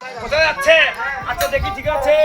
কোথায় যাচ্ছে? আচ্ছা দেখি ঠিক আছে।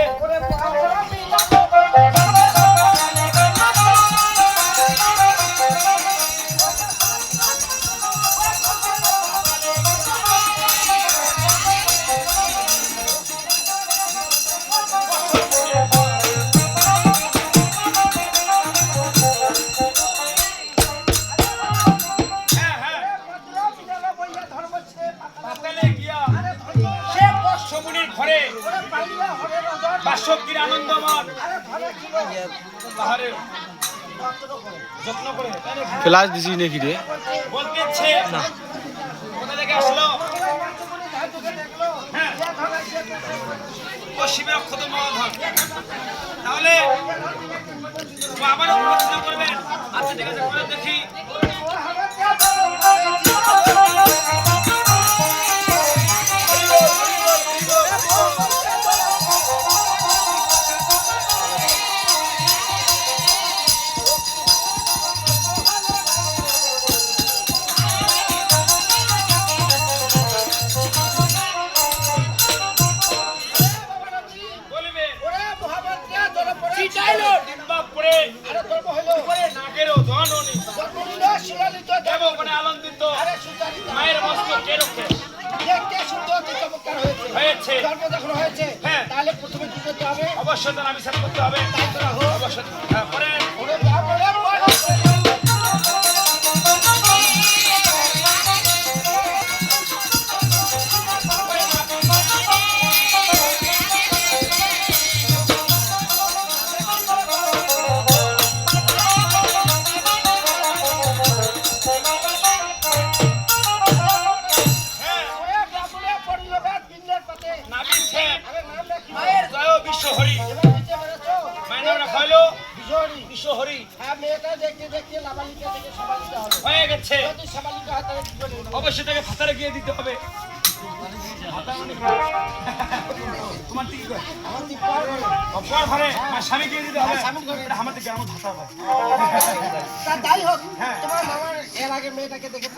ক্লাস দিছি নাকি রে? হ্যাঁ। ও শিবের অক্ষত মহাধন তাহলে আবার করবেন। আচ্ছা ঠিক আছে দেখি। উপরে নাগেরও ধননি দেব কোনে আনন্দিত? হয়েছে মস্ত কে রক্ষে? হয়েছে। হ্যাঁ। তাহলে প্রথমে কি করতে হবে? অবশ্যই আবিষ্কার করতে হবে। তাই করা হোক অবশ্যই হয়ে গেছে। হয় অবশ্যই তাকে ভাতারে গিয়ে দিতে হবে। তোমার আমার। অপর ঘরে আমার স্বামী গিয়ে দিতে হ্যাঁ, আমার দিকে আমার তাই হোক হ্যাঁ। তোমার মামার এর আগে মেয়েটাকে দেখে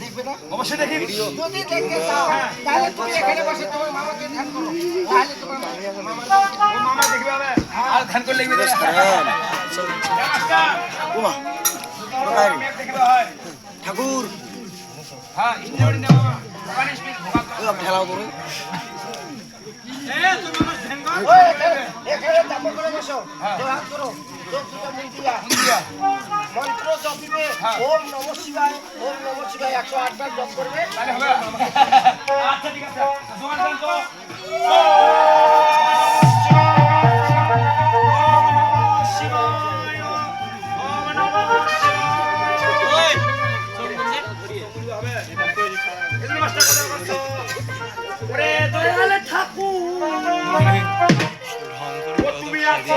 দেখবে না? অবশ্যই দেখি। যদি দেখতে চাও তাহলে তুমি এখানে বসে তোমার মামাকে ধ্যান করো। তাহলে তোমার মামা দেখবে আর ধ্যান করলে হয় ঠাকুর খেলাও করে মন্ত্র জপিবে ওম নম শিবায় ওম নম শিবায় একশো আট বার জপ করবে আচ্ছা ঠিক আছে। তোমার ঠাকুর। তুমি আছো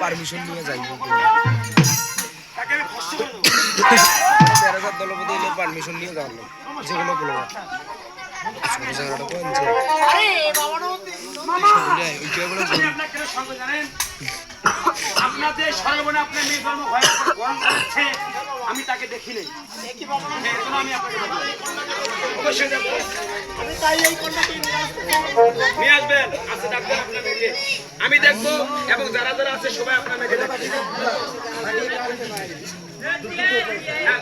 পারমিশন নিয়ে দলপতি এলে পারমিশন নিয়ে যাওয়ার লোক যেগুলো বলব আমি আপনার কেন সঙ্গ জানেন? আপনাদের সর্বনে আপনার মেয়ে জন্ম হয়ে করছে আমি তাকে দেখি নেই। হ্যাঁ, আমি দেখিনি। অবশ্যই দেখব। আমি তাই এই কন্যাকে নিয়ে আসবেন। আচ্ছা আমি দেখব, এবং যারা যারা আছে, সবাই আপনার মেয়েকে দেখবে। হ্যাঁ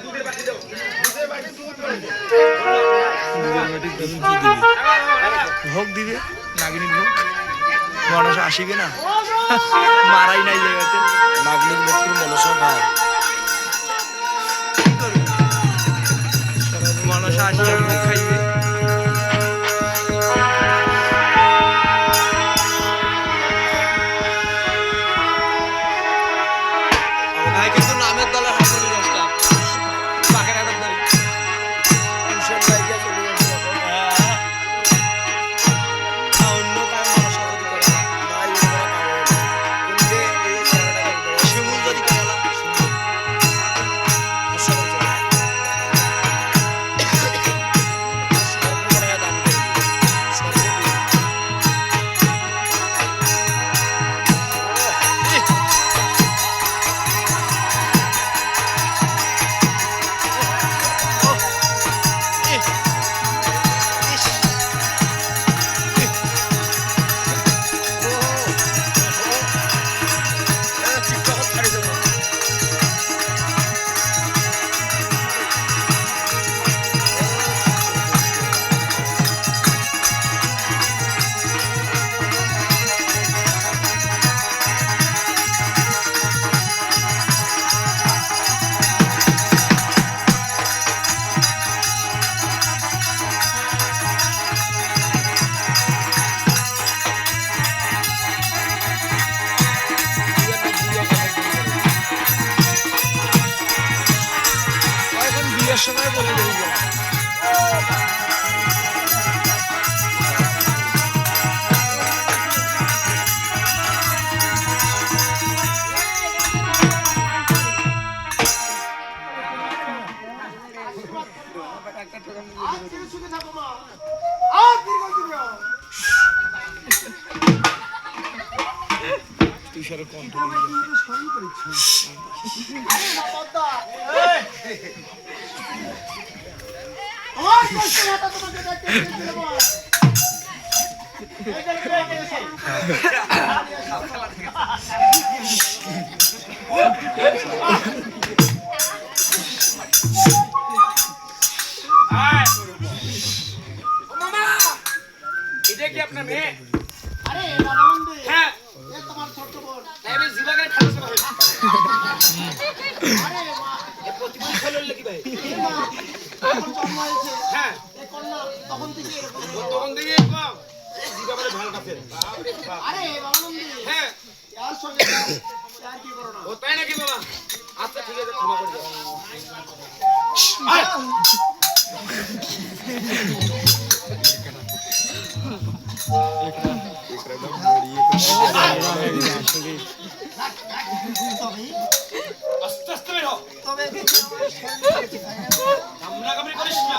ভোগ দিবে নাগিনীর ভোগ। মানুষ আসিবে না? মারাই নাই জায়গাতে নাগলিক ভক্তির মনসা ভাই মানুষ আসলে ও মামা এটা কি আপনার মেয়ে? তখন থেকে। তখন থেকে আরে হ্যাঁ। আর সঙ্গে আর কি করো না। ও তাই নাকি বাবা? আচ্ছা ঠিক আছে ক্ষমা করে আস্তে আস্তে বের। তবে কামনা কামড়ি করিস না।